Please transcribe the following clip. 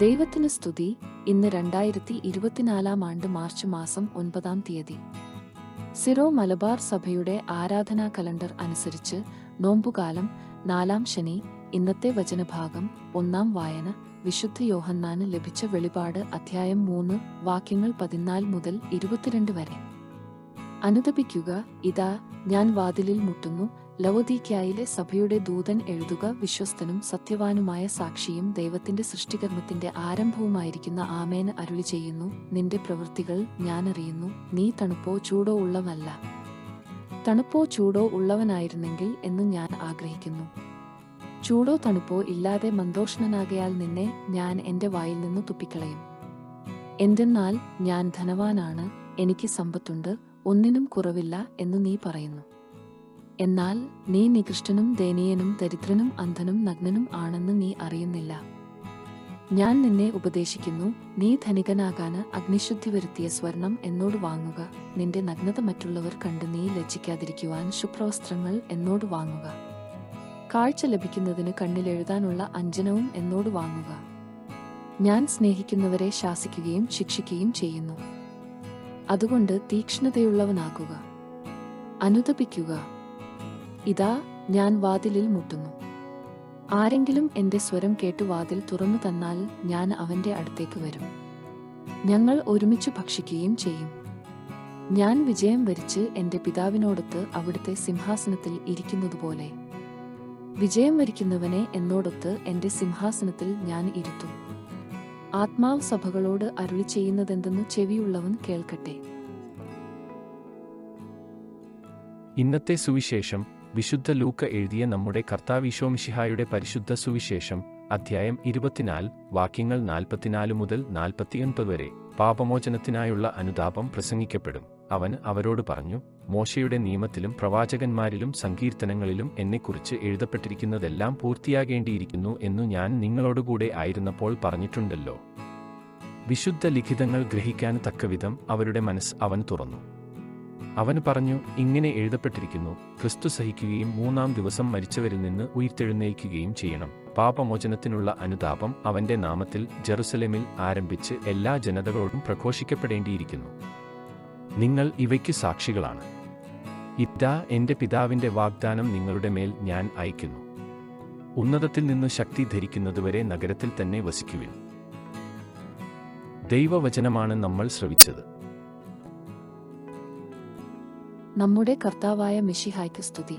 ദൈവത്തിന് സ്തുതി. ഇന്ന് രണ്ടായിരത്തി ഇരുപത്തിനാലാം ആണ്ട് മാർച്ച് മാസം ഒൻപതാം തീയതി. സിറോ മലബാർ സഭയുടെ ആരാധനാ കലണ്ടർ അനുസരിച്ച് നോമ്പുകാലം നാലാം ശനി ഇന്നത്തെ വചനഭാഗം ഒന്നാം വായന വിശുദ്ധ യോഹന്നാന് ലഭിച്ച വെളിപാട് അധ്യായം മൂന്ന് വാക്യങ്ങൾ പതിനാല് മുതൽ ഇരുപത്തിരണ്ട് വരെ. അനുദപിക്കുക. ഇതാ ഞാൻ വാതിലിൽ മുട്ടുന്നു. ലവോദീക്കായിലെ സഭയുടെ ദൂതൻ എഴുതുക വിശ്വസ്തനും സത്യവാനുമായ സാക്ഷിയും ദൈവത്തിന്റെ സൃഷ്ടികർമ്മത്തിന്റെ ആരംഭവുമായിരിക്കുന്ന ആമേൻ അരുളി ചെയ്യുന്നു. നിന്റെ പ്രവൃത്തികൾ ഞാനറിയുന്നു. നീ തണുപ്പോ ചൂടോ ഉള്ളവല്ല തണുപ്പോ ചൂടോ ഉള്ളവനായിരുന്നെങ്കിൽ എന്ന് ഞാൻ ആഗ്രഹിക്കുന്നു. ചൂടോ തണുപ്പോ ഇല്ലാതെ മന്ദോഷ്ണനാകയാൽ നിന്നെ ഞാൻ എന്റെ വായിൽ നിന്ന് തുപ്പിക്കളയും. എന്തെന്നാൽ ഞാൻ ധനവാനാണ്. എനിക്ക് സമ്പത്തുണ്ട്. ഒന്നിനും കുറവില്ല എന്ന് നീ പറയുന്നു. എന്നാൽ നീ നികൃഷ്ടനും ദയനീയനും ദരിദ്രനും അന്ധനും നഗ്നനും ആണെന്ന് നീ അറിയുന്നില്ല. ഞാൻ നിന്നെ ഉപദേശിക്കുന്നു നീ ധനികനാകാന് അഗ്നിശുദ്ധി വരുത്തിയ സ്വർണം എന്നോട് വാങ്ങുക. നിന്റെ നഗ്നത മറ്റുള്ളവർ കണ്ട് നീ ലജ്ജിക്കാതിരിക്കുവാൻ ശുഭ്രവസ്ത്രങ്ങൾ എന്നോട് വാങ്ങുക. കാഴ്ച ലഭിക്കുന്നതിന് കണ്ണിലെഴുതാനുള്ള അഞ്ജനവും എന്നോട് വാങ്ങുക. ഞാൻ സ്നേഹിക്കുന്നവരെ ശാസിക്കുകയും ശിക്ഷിക്കുകയും ചെയ്യുന്നു. അതുകൊണ്ട് തീക്ഷ്ണതയുള്ളവനാകുക അനുതപിക്കുക. ഇതാ ഞാൻ വാതിലിൽ മുട്ടുന്നു. ആരെങ്കിലും എന്റെ സ്വരം കേട്ട് വാതിൽ തുറന്നു തന്നാൽ ഞാൻ അവന്റെ അടുത്തേക്ക് വരും. ഞങ്ങൾ ഒരുമിച്ച് ഭക്ഷിക്കുകയും ചെയ്യും. ഞാൻ വിജയം വരിച്ച് എന്റെ പിതാവിനോടൊത്ത് അവിടുത്തെ സിംഹാസനത്തിൽ ഇരിക്കുന്നതുപോലെ. വിജയം വരിക്കുന്നവനെ എന്നോടൊത്ത് എന്റെ സിംഹാസനത്തിൽ ഞാൻ ഇരുത്തും. ആത്മാവ് സഭകളോട് അരുളി ചെയ്യുന്നതെന്തെന്ന് ചെവിയുള്ളവൻ കേൾക്കട്ടെ. ഇന്നത്തെ സുവിശേഷം വിശുദ്ധ ലൂക്ക എഴുതിയ നമ്മുടെ കർത്താവിശോമിഷിഹായുടെ പരിശുദ്ധ സുവിശേഷം അധ്യായം ഇരുപത്തിനാല് വാക്യങ്ങൾ നാൽപ്പത്തിനാല് മുതൽ നാൽപ്പത്തിയൊൻപത് വരെ പാപമോചനത്തിനായുള്ള അനുതാപം പ്രസംഗിക്കപ്പെടും. അവൻ അവരോട് പറഞ്ഞു മോശയുടെ നിയമത്തിലും പ്രവാചകന്മാരിലും സങ്കീർത്തനങ്ങളിലും എന്നെക്കുറിച്ച് എഴുതപ്പെട്ടിരിക്കുന്നതെല്ലാം പൂർത്തിയാകേണ്ടിയിരിക്കുന്നു എന്നു ഞാൻ നിങ്ങളോടുകൂടെ ആയിരുന്നപ്പോൾ പറഞ്ഞിട്ടുണ്ടല്ലോ. വിശുദ്ധ ലിഖിതങ്ങൾ ഗ്രഹിക്കാൻ തക്കവിധം അവരുടെ മനസ്സ് അവൻ തുറന്നു. അവൻ പറഞ്ഞു ഇങ്ങനെ എഴുതപ്പെട്ടിരിക്കുന്നു ക്രിസ്തു സഹിക്കുകയും മൂന്നാം ദിവസം മരിച്ചവരിൽ നിന്ന് ഉയർത്തെഴുന്നേൽക്കുകയും ചെയ്യണം. പാപമോചനത്തിനുള്ള അനുതാപം അവന്റെ നാമത്തിൽ ജെറുസലേമിൽ ആരംഭിച്ച് എല്ലാ ജനതകളോടും പ്രഘോഷിക്കപ്പെടേണ്ടിയിരിക്കുന്നു. നിങ്ങൾ ഇവയ്ക്ക് സാക്ഷികളാണ്. ഇതാ എന്റെ പിതാവിന്റെ വാഗ്ദാനം നിങ്ങളുടെ മേൽ ഞാൻ അയക്കുന്നു ഉന്നതത്തിൽ നിന്ന് ശക്തി ധരിക്കുന്നതുവരെ നഗരത്തിൽ തന്നെ വസിക്കുവിൻ. ദൈവവചനമാണ് നമ്മൾ ശ്രവിച്ചത്. നമ്മുടെ കർത്താവായ മിഷിഹായ്ക്ക് സ്തുതി.